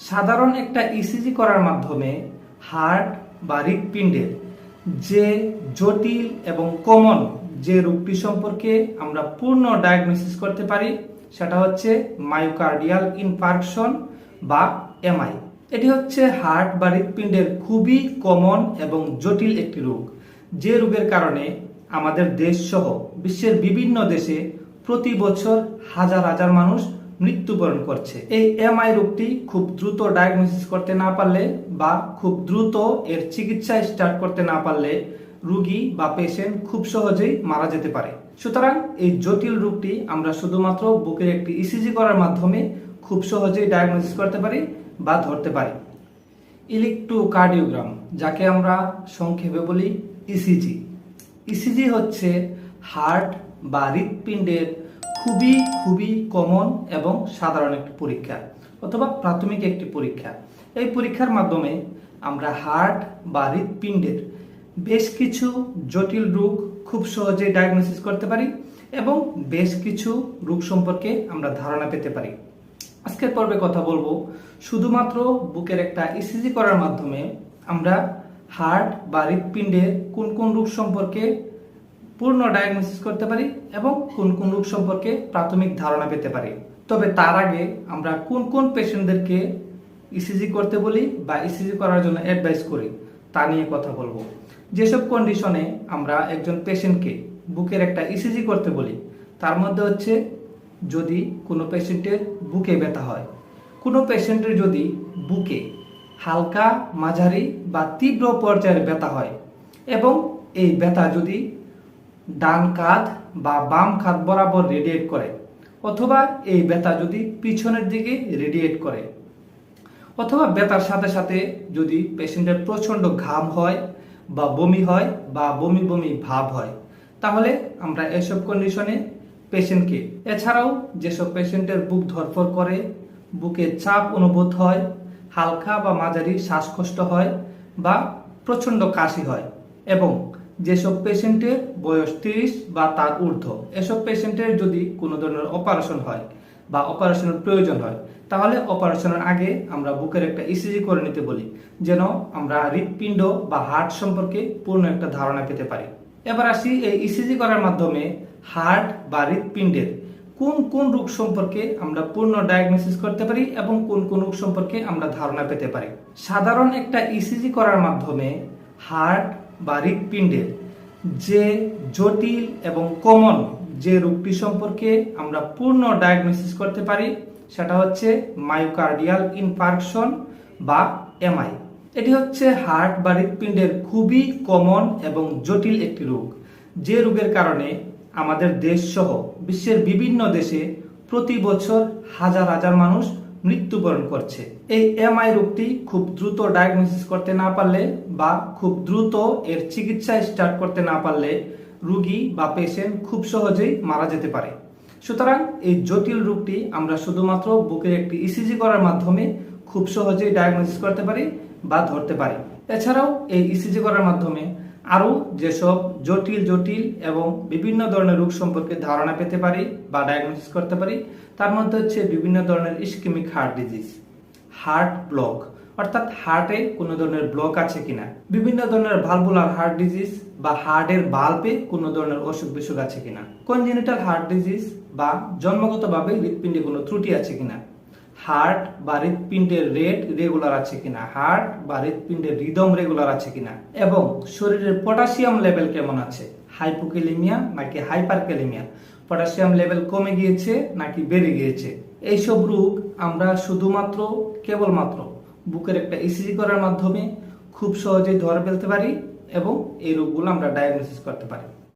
সাধারণ একটা ইসিজি করার মাধ্যমে হার্ট বা হৃৎপিণ্ডের যে জটিল এবং কমন যে রোগটি সম্পর্কে আমরা পূর্ণ ডায়াগনোসিস করতে পারি, সেটা হচ্ছে মায়োকার্ডিয়াল ইনফার্কশন বা এমআই এটি হচ্ছে হার্ট বা হৃৎপিণ্ডের খুবই কমন এবং জটিল একটি রোগ। যে রোগের কারণে আমাদের দেশ সহ বিশ্বের বিভিন্ন দেশে প্রতি বছর হাজার হাজার মানুষ মৃত্যুবরণ করছে। এই এমআই রোগটি খুব দ্রুত ডায়াগনোসিস করতে না পারলে বা খুব দ্রুত এর চিকিৎসা স্টার্ট করতে না পারলে রোগী বা পেশেন্ট খুব সহজেই মারা যেতে পারে। সুতরাং এই জটিল রোগটি আমরা শুধুমাত্র বুকের একটি ইসিজি করার মাধ্যমে খুব সহজেই ডায়াগনোসিস করতে পারি বা ধরতে পারি। ইলেকট্রোকার্ডিওগ্রাম যাকে আমরা সংক্ষেপে বলি ইসিজি ইসিজি হচ্ছে হার্ট বা হৃৎপিণ্ডের খুবই খুবই কমন এবং সাধারণ একটি পরীক্ষা অথবা প্রাথমিক একটি পরীক্ষা। এই পরীক্ষার মাধ্যমে আমরা হার্ট বা হৃৎপিণ্ডের বেশ কিছু জটিল রোগ খুব সহজে ডায়াগনোসিস করতে পারি এবং বেশ কিছু রোগ সম্পর্কে আমরা ধারণা পেতে পারি। আজকের পর্বে কথা বলব শুধুমাত্র বুকের একটা ইসিজি করার মাধ্যমে আমরা হার্ট বা হৃৎপিণ্ডের কোন কোন রোগ সম্পর্কে পূর্ণ ডায়াগনোসিস করতে পারি এবং কোন কোন রোগ সম্পর্কে প্রাথমিক ধারণা পেতে পারি। তবে তার আগে আমরা কোন কোন পেশেন্টদেরকে ইসিজি করতে বলি বা ইসিজি করার জন্য অ্যাডভাইস করি, তা নিয়ে কথা বলব। যেসব কন্ডিশনে আমরা একজন পেশেন্টকে বুকের একটা ইসিজি করতে বলি, তার মধ্যে হচ্ছে যদি কোনো পেশেন্টের বুকে ব্যথা হয়। কোনো পেশেন্টের যদি বুকে হালকা মাঝারি বা তীব্র পর্যায়ের ব্যথা হয় এবং এই ব্যথা যদি ডান কাঁধ বা বাম কাঁধ বরাবর রেডিয়েট করে, অথবা এই ব্যথা যদি পিছনের দিকে রেডিয়েট করে। অথবা ব্যথার সাথে সাথে যদি পেশেন্টের প্রচণ্ড ঘাম হয় বা বমি হয় বা বমি বমি ভাব হয়, তাহলে আমরা এসব কন্ডিশনে পেশেন্টকে, এছাড়াও যেসব পেশেন্টের বুক ধরফর করে, বুকে চাপ অনুভূত হয়, হালকা বা মাঝারি শ্বাসকষ্ট হয় বা প্রচণ্ড কাশি হয় এবং যেসব পেশেন্টের বয়স তিরিশ বা তার ঊর্ধ্ব, এসব পেশেন্টের যদি কোনো ধরনের অপারেশন হয় বা অপারেশনের প্রয়োজন হয়, তাহলে অপারেশনের আগে আমরা বুকের একটা ইসিজি করে নিতে বলি, যেন আমরা হৃৎপিণ্ড বা হার্ট সম্পর্কে পূর্ণ একটা ধারণা পেতে পারি। এবার আসি এই ইসিজি করার মাধ্যমে হার্ট বা হৃৎপিণ্ডের কোন কোন রোগ সম্পর্কে আমরা পূর্ণ ডায়াগনোসিস করতে পারি এবং কোন কোন রোগ সম্পর্কে আমরা ধারণা পেতে পারি। সাধারণ একটা ইসিজি করার মাধ্যমে হার্ট বা হৃৎপিণ্ডের যে জটিল এবং কমন যে রোগটি সম্পর্কে আমরা পূর্ণ ডায়াগনোসিস করতে পারি, সেটা হচ্ছে মায়োকার্ডিয়াল ইনফার্কশন বা এমআই এটি হচ্ছে হার্ট বা হৃৎপিণ্ডের খুবই কমন এবং জটিল একটি রোগ। যে রোগের কারণে আমাদের দেশ সহ বিশ্বের বিভিন্ন দেশে প্রতি বছর হাজার হাজার মানুষ মৃত্যুবরণ করছে। এই এমআই রোগটি খুব দ্রুত ডায়াগনোসিস করতে না পারলে বা খুব দ্রুত এর চিকিৎসা স্টার্ট করতে না পারলে রোগী বা পেশেন্ট খুব সহজেই মারা যেতে পারে। সুতরাং এই জটিল রোগটি আমরা শুধুমাত্র বুকের একটি ইসিজি করার মাধ্যমে খুব সহজেই ডায়াগনোসিস করতে পারি বা ধরতে পারি। এছাড়াও এই ইসিজি করার মাধ্যমে আরও যেসব জটিল জটিল এবং বিভিন্ন ধরনের রোগ সম্পর্কে ধারণা পেতে পারি বা ডায়াগনোসিস করতে পারি, তার মধ্যে হচ্ছে বিভিন্ন ধরনের ischemic heart disease heart block অর্থাৎ হার্টে কোনো ধরনের ব্লক আছে কিনা, বিভিন্ন ধরনের ভালভুলার হার্ট ডিজিজ বা হার্টের বাল্বে কোনো ধরনের অসুখ বিসুখ আছে কিনা কনজেনিটাল হার্ট ডিজিজ বা জন্মগতভাবে হৃৎপিণ্ডে কোনো ত্রুটি আছে কিনা হার্ট বা হৃৎপিণ্ডের রেট রেগুলার আছে কিনা? হার্ট বা হৃৎপিণ্ডের রিদম রেগুলার আছে কিনা? এবং শরীরের পটাশিয়াম লেভেল কেমন আছে? হাইপোকেলিমিয়া নাকি হাইপারকেলিমিয়া পটাশিয়াম লেভেল কমে গিয়েছে নাকি বেড়ে গিয়েছে? এইসব রোগ আমরা শুধুমাত্র, কেবলমাত্র বুকের একটা ইসিজি করার মাধ্যমে খুব সহজেই ধরে ফেলতে পারি এবং এই রোগগুলো আমরা ডায়াগনোসিস করতে পারি।